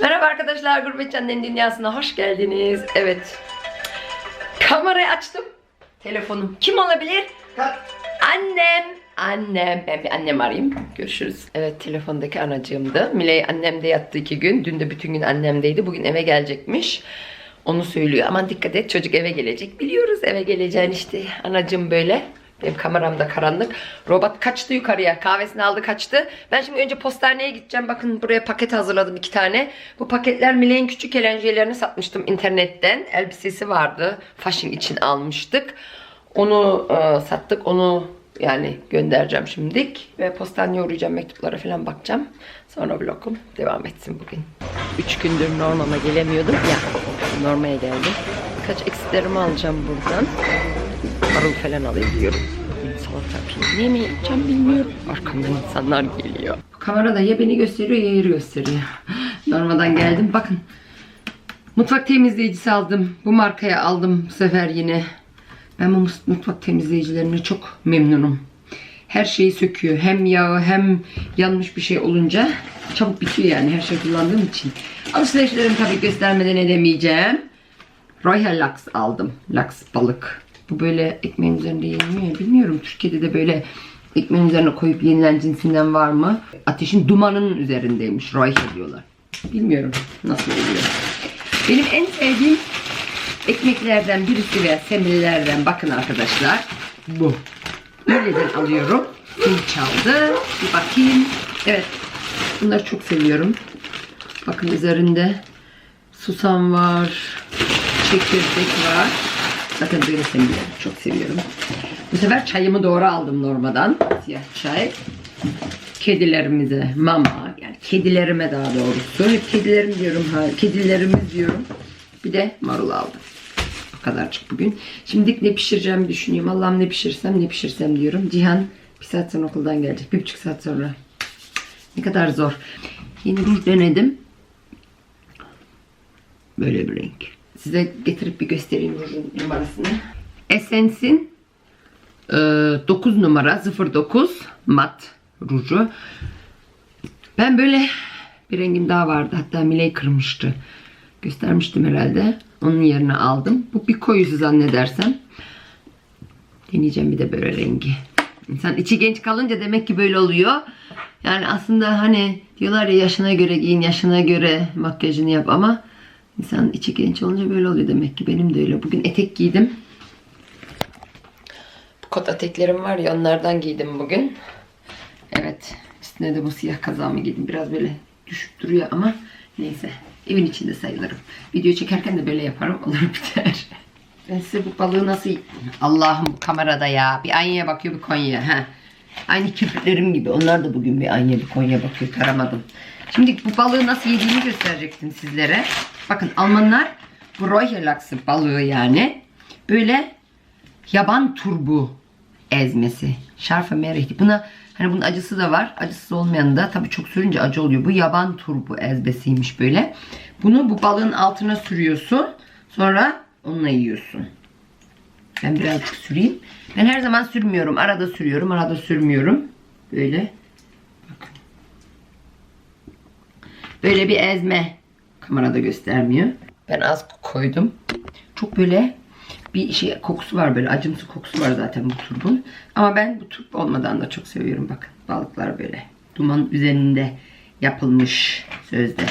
Merhaba arkadaşlar, Gurbetçi Annenin Dünyası'na hoş geldiniz. Evet, kamerayı açtım. Telefonum kim olabilir? Annem. Annem. Ben bir annem arayayım. Görüşürüz. Evet telefondaki anacığımdı. Miley annemde yattı iki gün. Dün de bütün gün annemdeydi. Bugün eve gelecekmiş. Onu söylüyor. Aman dikkat et çocuk eve gelecek. Biliyoruz eve geleceğini işte. Anacığım böyle. Benim kameramda karanlık. Robot kaçtı yukarıya. Kahvesini aldı kaçtı. Ben şimdi önce postaneye gideceğim. Bakın buraya paket hazırladım iki tane. Bu paketler Miley'in küçük eğlencelerini satmıştım internetten. Elbisesi vardı. Fashion için almıştık. Onu e, sattık. Onu yani göndereceğim şimdilik. Ve postaneye uğrayacağım. Mektuplara falan bakacağım. Sonra vlogum devam etsin bugün. Üç gündür normama gelemiyordum ya. Normaya geldim. Birkaç eksiklerimi alacağım buradan. Marul falan alayım diyorum. Salata peyniri mi yiyeceğim bilmiyorum. Arkamdan insanlar geliyor. Kamerada ya beni gösteriyor ya yeri gösteriyor. Normadan geldim. Bakın. Mutfak temizleyicisi aldım. Bu markaya aldım bu sefer yine. Ben bu mutfak temizleyicilerine çok memnunum. Her şeyi söküyor. Hem yağı hem yanmış bir şey olunca çabuk bitiyor yani her şey kullandığım için. Alışverişlerimi tabii göstermeden edemeyeceğim. Royal Lux aldım. Lux balık. Bu böyle ekmeğin üzerinde yeniliyor. Bilmiyorum Türkiye'de de böyle ekmeğin üzerine koyup yenilen cinsinden var mı? Ateşin dumanının üzerindeymiş. Royal diyorlar. Bilmiyorum nasıl oluyor. Benim en sevdiğim ekmeklerden birisi veya semillerden bakın arkadaşlar. Bu. Böyleden alıyorum. Kim çaldı? Bir bakayım. Evet. Bunları çok seviyorum. Bakın üzerinde susam var. Çekirdek var. Zaten böyle semilleri çok seviyorum. Bu sefer çayımı doğru aldım normadan. Siyah çay. Kedilerimize mama yani kedilerime daha doğrusu. Hep kedilerim diyorum ha. Kedilerimiz diyorum. Bir de marul aldım. Bu kadarcık bugün. Şimdi ne pişireceğimi düşünüyorum. Allah'ım ne pişirsem ne pişirsem diyorum. Cihan bir saat sonra okuldan gelecek. Bir buçuk saat sonra. Ne kadar zor. Yeni ruj denedim. Böyle bir renk. Size getirip bir göstereyim rujun numarasını. Essence'in e, 9 numara 09 mat ruju. Ben böyle bir rengim daha vardı. Hatta Miley kırmıştı. Göstermiştim herhalde. Onun yerine aldım. Bu bir koyusu zannedersem. Deneyeceğim bir de böyle rengi. İnsan içi genç kalınca demek ki böyle oluyor. Yani aslında hani diyorlar ya yaşına göre giyin, yaşına göre makyajını yap ama insan içi genç olunca böyle oluyor demek ki. Benim de öyle. Bugün etek giydim. Bu kot eteklerim var ya onlardan giydim bugün. Evet. Üstüne de bu siyah kazağımı giydim. Biraz böyle düşük duruyor ama neyse. Evin içinde sayılırım. Video çekerken de böyle yaparım. Olur biter. Ben size bu balığı nasıl... Allah'ım bu kamerada ya. Bir Anya'ya bakıyor bir Konya'ya. Ha. Aynı kirpiklerim gibi. Onlar da bugün bir Anya bir Konya bakıyor. Taramadım. Şimdi bu balığı nasıl yediğini gösterecektim sizlere. Bakın Almanlar bu Royalachs'ı balığı yani böyle yaban turbu ezmesi. Şarfa merihti. Buna hani bunun acısı da var. Acısız olmayan da tabii çok sürünce acı oluyor. Bu yaban turbu ezbesiymiş böyle. Bunu bu balığın altına sürüyorsun. Sonra onunla yiyorsun. Ben birazcık süreyim. Ben her zaman sürmüyorum. Arada sürüyorum. Arada sürmüyorum. Böyle. Bakın. Böyle bir ezme. Kamerada göstermiyor. Ben az koydum. Çok böyle bir şey kokusu var böyle acımsı kokusu var zaten bu turbun. Ama ben bu turp olmadan da çok seviyorum bakın. Balıklar böyle duman üzerinde yapılmış sözde.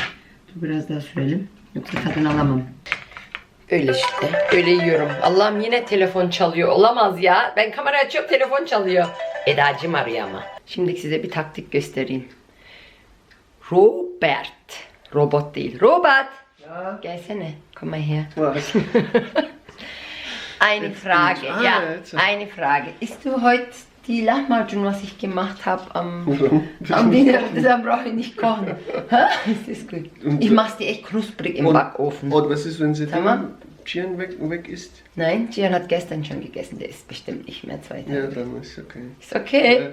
Dur biraz daha sürelim. Yoksa tadını alamam. Öyle işte. Öyle yiyorum. Allah'ım yine telefon çalıyor. Olamaz ya. Ben kamera açıyorum telefon çalıyor. Edacım arıyor ama. Şimdi size bir taktik göstereyim. Robert. Robot değil. Robert. Ja, Gelsene. Komm mal her. was? Eine Jetzt Frage, ah, ja, jetzt. eine Frage. Isst du heute die Lahmacun, was ich gemacht habe am, am Dinner? Dann brauche ich nicht kochen. Das ist gut. Ich mache die echt knusprig im Und- Backofen. Und was ist, wenn sie dann Chian weg, weg ist? Nein, Gian hat gestern schon gegessen. Der isst bestimmt nicht mehr zwei Tage. Ja, dann ist okay. Ist okay.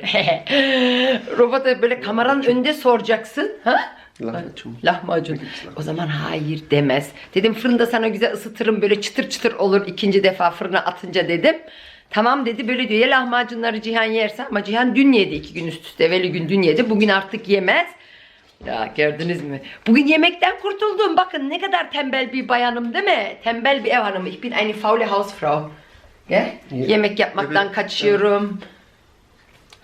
Robota böyle kameranın önünde soracaksın. Ha? Lahmacun. Lahmacun. O zaman hayır demez. Dedim fırında sana güzel ısıtırım böyle çıtır çıtır olur ikinci defa fırına atınca dedim. Tamam dedi böyle diyor ya lahmacunları Cihan yerse ama Cihan dün yedi iki gün üst üste evveli gün dün yedi bugün artık yemez. Ya gördünüz mü? Bugün yemekten kurtuldum. Bakın ne kadar tembel bir bayanım değil mi? Tembel bir ev hanımı. Ich bin eine faule Hausfrau. Ya. Yemek yapmaktan Evet. kaçıyorum.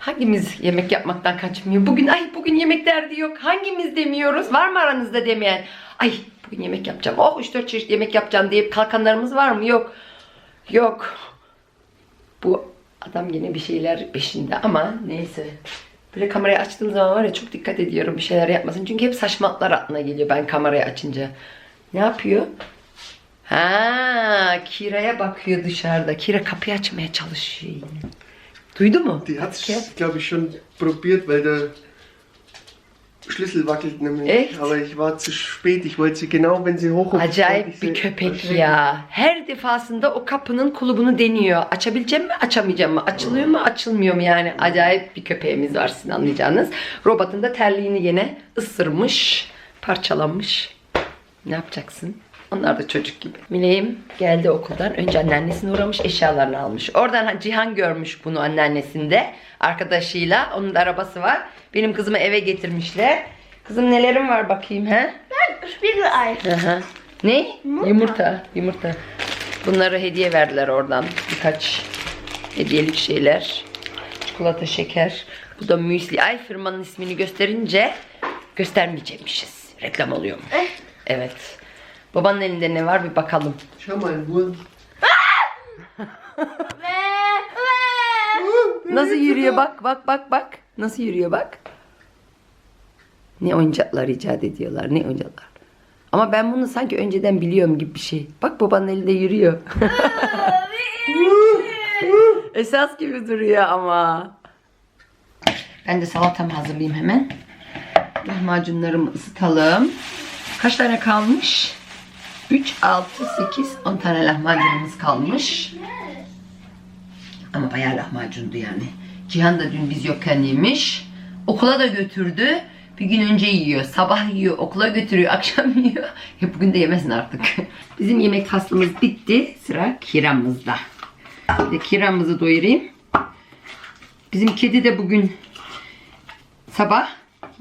Hangimiz yemek yapmaktan kaçmıyor? Bugün ay bugün yemek derdi yok. Hangimiz demiyoruz? Var mı aranızda demeyen? Ay bugün yemek yapacağım. Oh 3-4 çeşit yemek yapacağım deyip kalkanlarımız var mı? Yok. Yok. Bu adam yine bir şeyler peşinde ama neyse. Böyle kamerayı açtığım zaman var ya çok dikkat ediyorum bir şeyler yapmasın. Çünkü hep saçmalıklar aklına geliyor ben kamerayı açınca. Ne yapıyor? Ha, Kira'ya bakıyor dışarıda. Kira kapıyı açmaya çalışıyor yine. Duydu mu? Die hat es, glaube ich, schon probiert, weil der Schlüssel wackelt nämlich. Echt? Aber ich war zu spät. Ich wollte sie genau, wenn sie ich Acayip bir sie köpek ya. Her defasında o kapının kulubunu deniyor. Açabileceğim mi, açamayacağım mı? Açılıyor mu, açılmıyor mu yani? Acayip bir köpeğimiz var sizin anlayacağınız. Robotun da terliğini yine ısırmış, parçalanmış. Ne yapacaksın? Onlar da çocuk gibi. Mileyim geldi okuldan. Önce anneannesine uğramış, eşyalarını almış. Oradan Cihan görmüş bunu anneannesinde. Arkadaşıyla. Onun da arabası var. Benim kızımı eve getirmişler. Kızım nelerim var bakayım he? Spiegelei. Aha. Ne? Yumurta. Yumurta. Bunları hediye verdiler oradan. Birkaç hediyelik şeyler. Çikolata, şeker. Bu da müsli. Ay firmanın ismini gösterince göstermeyecekmişiz. Reklam oluyor mu? Evet. Babanın elinde ne var bir bakalım. Mal, Wurm. Nasıl yürüyor bak bak bak bak. Nasıl yürüyor bak. Ne oyuncaklar icat ediyorlar ne oyuncaklar. Ama ben bunu sanki önceden biliyorum gibi bir şey. Bak babanın elinde yürüyor. Esas gibi duruyor ama. Ben de salatamı hazırlayayım hemen. Lahmacunlarımı ısıtalım. Kaç tane kalmış? 3, 6, 8, 10 tane lahmacunumuz kalmış. Ama bayağı lahmacundu yani. Cihan da dün biz yokken yemiş. Okula da götürdü. Bir gün önce yiyor. Sabah yiyor. Okula götürüyor. Akşam yiyor. Ya bugün de yemesin artık. Bizim yemek faslımız bitti. Sıra kiramızda. Bir kiramızı doyurayım. Bizim kedi de bugün sabah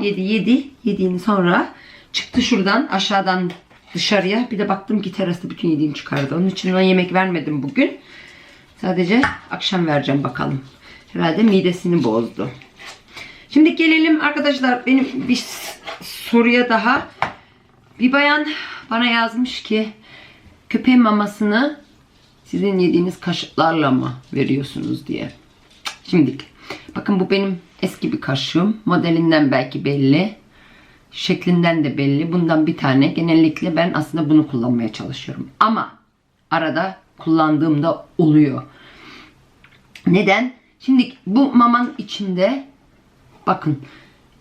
yedi yedi. Yediğini sonra çıktı şuradan aşağıdan dışarıya. Bir de baktım ki terasta bütün yediğini çıkardı. Onun için ona yemek vermedim bugün. Sadece akşam vereceğim bakalım. Herhalde midesini bozdu. Şimdi gelelim arkadaşlar benim bir soruya daha. Bir bayan bana yazmış ki köpeğin mamasını sizin yediğiniz kaşıklarla mı veriyorsunuz diye. Şimdi bakın bu benim eski bir kaşığım. Modelinden belki belli. Şeklinden de belli. Bundan bir tane. Genellikle ben aslında bunu kullanmaya çalışıyorum. Ama arada kullandığımda oluyor. Neden? Şimdi bu mamanın içinde bakın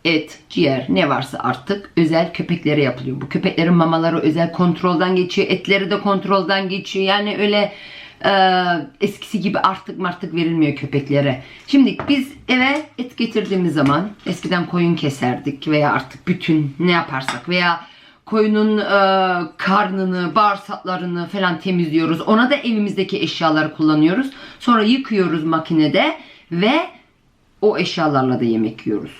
et, ciğer ne varsa artık özel köpeklere yapılıyor. Bu köpeklerin mamaları özel kontrolden geçiyor. Etleri de kontrolden geçiyor. Yani öyle e, eskisi gibi artık martık verilmiyor köpeklere. Şimdi biz eve et getirdiğimiz zaman eskiden koyun keserdik veya artık bütün ne yaparsak veya koyunun e, karnını, bağırsaklarını falan temizliyoruz. Ona da evimizdeki eşyaları kullanıyoruz. Sonra yıkıyoruz makinede ve o eşyalarla da yemek yiyoruz.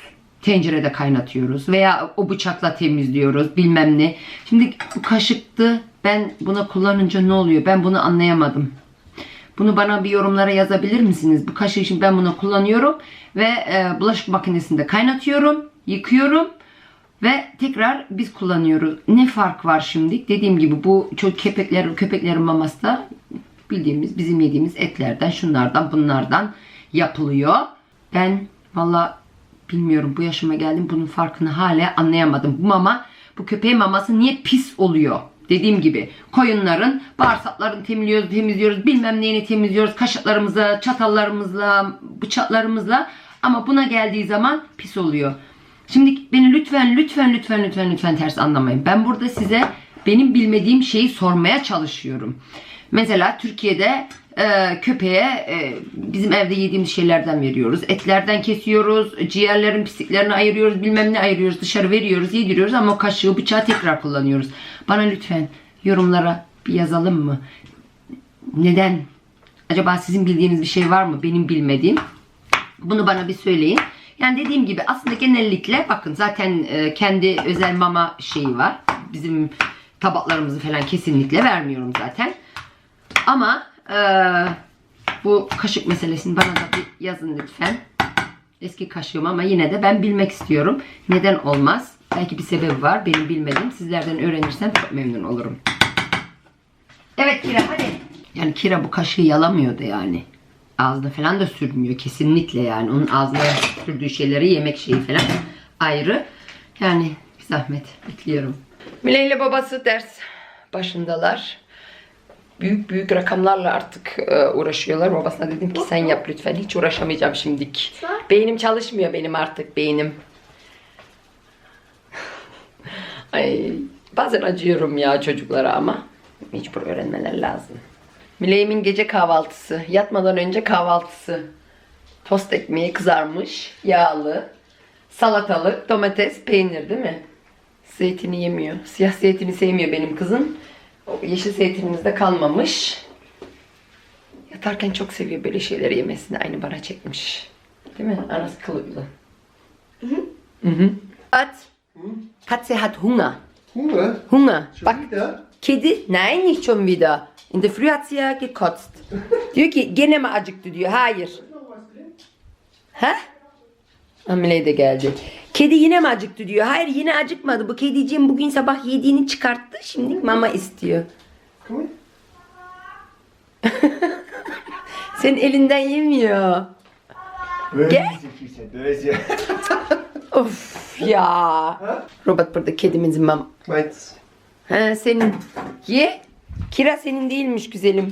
Tencerede kaynatıyoruz veya o bıçakla temizliyoruz bilmem ne. Şimdi kaşıktı. Ben buna kullanınca ne oluyor? Ben bunu anlayamadım. Bunu bana bir yorumlara yazabilir misiniz? Bu kaşığı şimdi ben bunu kullanıyorum ve e, bulaşık makinesinde kaynatıyorum, yıkıyorum ve tekrar biz kullanıyoruz. Ne fark var şimdi? Dediğim gibi bu çok köpekler köpeklerin maması da bildiğimiz bizim yediğimiz etlerden, şunlardan, bunlardan yapılıyor. Ben valla bilmiyorum bu yaşıma geldim bunun farkını hala anlayamadım. Bu mama bu köpeğin maması niye pis oluyor? Dediğim gibi koyunların bağırsaklarını temizliyoruz, temizliyoruz, bilmem neyini temizliyoruz, kaşıklarımızla, çatallarımızla, bıçaklarımızla ama buna geldiği zaman pis oluyor. Şimdi beni lütfen lütfen lütfen lütfen lütfen ters anlamayın. Ben burada size benim bilmediğim şeyi sormaya çalışıyorum. Mesela Türkiye'de e, köpeğe e, bizim evde yediğimiz şeylerden veriyoruz. Etlerden kesiyoruz, ciğerlerin pisliklerini ayırıyoruz, bilmem ne ayırıyoruz, dışarı veriyoruz, yediriyoruz ama kaşığı bıçağı tekrar kullanıyoruz. Bana lütfen yorumlara bir yazalım mı? Neden? Acaba sizin bildiğiniz bir şey var mı? Benim bilmediğim. Bunu bana bir söyleyin. Yani dediğim gibi aslında genellikle bakın zaten e, kendi özel mama şeyi var. Bizim tabaklarımızı falan kesinlikle vermiyorum zaten. Ama e, bu kaşık meselesini bana da bir yazın lütfen. Eski kaşığım ama yine de ben bilmek istiyorum. Neden olmaz? Belki bir sebebi var. Benim bilmediğim. Sizlerden öğrenirsem çok memnun olurum. Evet Kira hadi. Yani Kira bu kaşığı yalamıyordu yani. Ağzına falan da sürmüyor kesinlikle yani. Onun ağzına sürdüğü şeyleri yemek şeyi falan ayrı. Yani bir zahmet bekliyorum. Mile ile babası ders başındalar. Büyük büyük rakamlarla artık e, uğraşıyorlar. Babasına dedim ki sen yap lütfen. Hiç uğraşamayacağım şimdilik. Beynim çalışmıyor benim artık beynim. Ay, bazen acıyorum ya çocuklara ama mecbur öğrenmeler lazım. Mileyim'in gece kahvaltısı, yatmadan önce kahvaltısı. Tost ekmeği kızarmış, yağlı, salatalık, domates, peynir değil mi? Zeytini yemiyor. Siyah zeytini sevmiyor benim kızım. O yeşil zeytinimiz de kalmamış. Yatarken çok seviyor böyle şeyleri yemesini. Aynı bana çekmiş. Değil mi? Anası kılıklı. Hı hı. At. Katze hat Hunger. Hunger? Hunger. Schon Bak wieder? Kedi, nein nicht schon wieder. In der Früh hat sie ja gekotzt. diyor ki gene mi acıktı diyor. Hayır. Ha? Amile de geldi. Kedi yine mi acıktı diyor. Hayır yine acıkmadı. Bu kediciğim bugün sabah yediğini çıkarttı. Şimdi mama istiyor. Senin elinden yemiyor. Böse. Of ya. Robot burada kedimizin mam. Ha, senin. Ye. Kira senin değilmiş güzelim.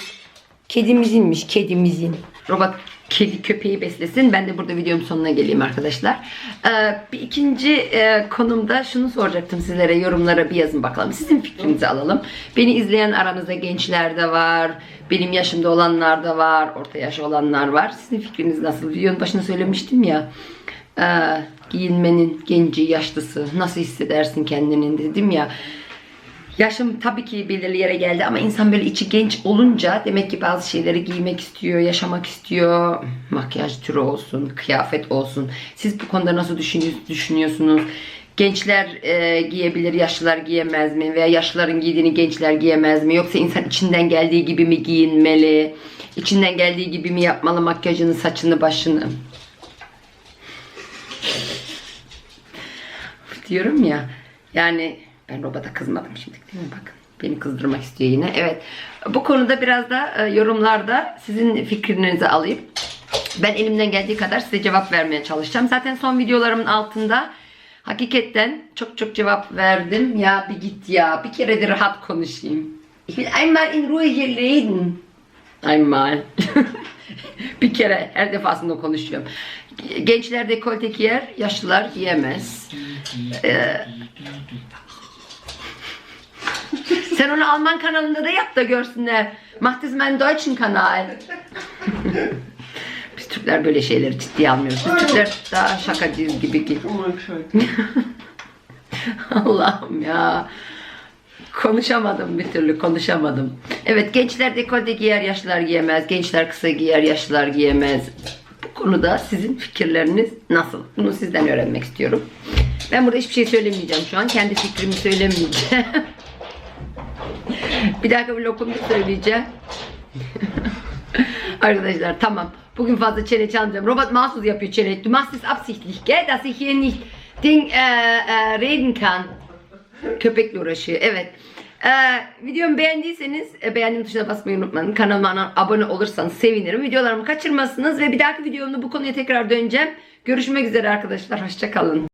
Kedimizinmiş kedimizin. Robot kedi köpeği beslesin. Ben de burada videomun sonuna geleyim arkadaşlar. Ee, bir ikinci e, konumda şunu soracaktım sizlere. Yorumlara bir yazın bakalım. Sizin fikrinizi alalım. Beni izleyen aranızda gençler de var. Benim yaşımda olanlar da var. Orta yaş olanlar var. Sizin fikriniz nasıl? Videonun başında söylemiştim ya. e, giyinmenin genci, yaşlısı nasıl hissedersin kendini dedim ya. Yaşım tabii ki belirli yere geldi ama insan böyle içi genç olunca demek ki bazı şeyleri giymek istiyor, yaşamak istiyor. Makyaj türü olsun, kıyafet olsun. Siz bu konuda nasıl düşünü- düşünüyorsunuz? Gençler e, giyebilir, yaşlılar giyemez mi? Veya yaşlıların giydiğini gençler giyemez mi? Yoksa insan içinden geldiği gibi mi giyinmeli? İçinden geldiği gibi mi yapmalı makyajını, saçını, başını? diyorum ya. Yani ben robota kızmadım şimdi değil mi? Bakın beni kızdırmak istiyor yine. Evet. Bu konuda biraz da e, yorumlarda sizin fikrinizi alayım. Ben elimden geldiği kadar size cevap vermeye çalışacağım. Zaten son videolarımın altında hakikaten çok çok cevap verdim. Ya bir git ya. Bir kere de rahat konuşayım. Ich will einmal in Ruhe hier reden. Einmal. bir kere her defasında konuşuyorum. Gençler dekolte giyer, yaşlılar giyemez. Ee, sen onu Alman kanalında da yap da görsünler. Macht es meinen deutschen Kanal. Biz Türkler böyle şeyleri ciddiye almıyoruz. Biz Türkler daha şakacıyız gibi ki. Allah'ım ya. Konuşamadım bir türlü konuşamadım. Evet gençler dekolte giyer yaşlılar giyemez. Gençler kısa giyer yaşlılar giyemez. Bu konuda sizin fikirleriniz nasıl? Bunu sizden öğrenmek istiyorum. Ben burada hiçbir şey söylemeyeceğim şu an. Kendi fikrimi söylemeyeceğim. bir dahaki vlogumda söyleyeceğim. Arkadaşlar tamam. Bugün fazla çene çalmayacağım. Robot mahsus yapıyor çene. Du machst es absichtlich, gell? Dass ich hier nicht Ding äh, äh, reden kann. Köpekle uğraşıyor. Evet. Ee, videomu beğendiyseniz e, beğendim tuşuna basmayı unutmayın. Kanalıma abone olursanız sevinirim. Videolarımı kaçırmazsınız ve bir dahaki videomda bu konuya tekrar döneceğim. Görüşmek üzere arkadaşlar. Hoşçakalın.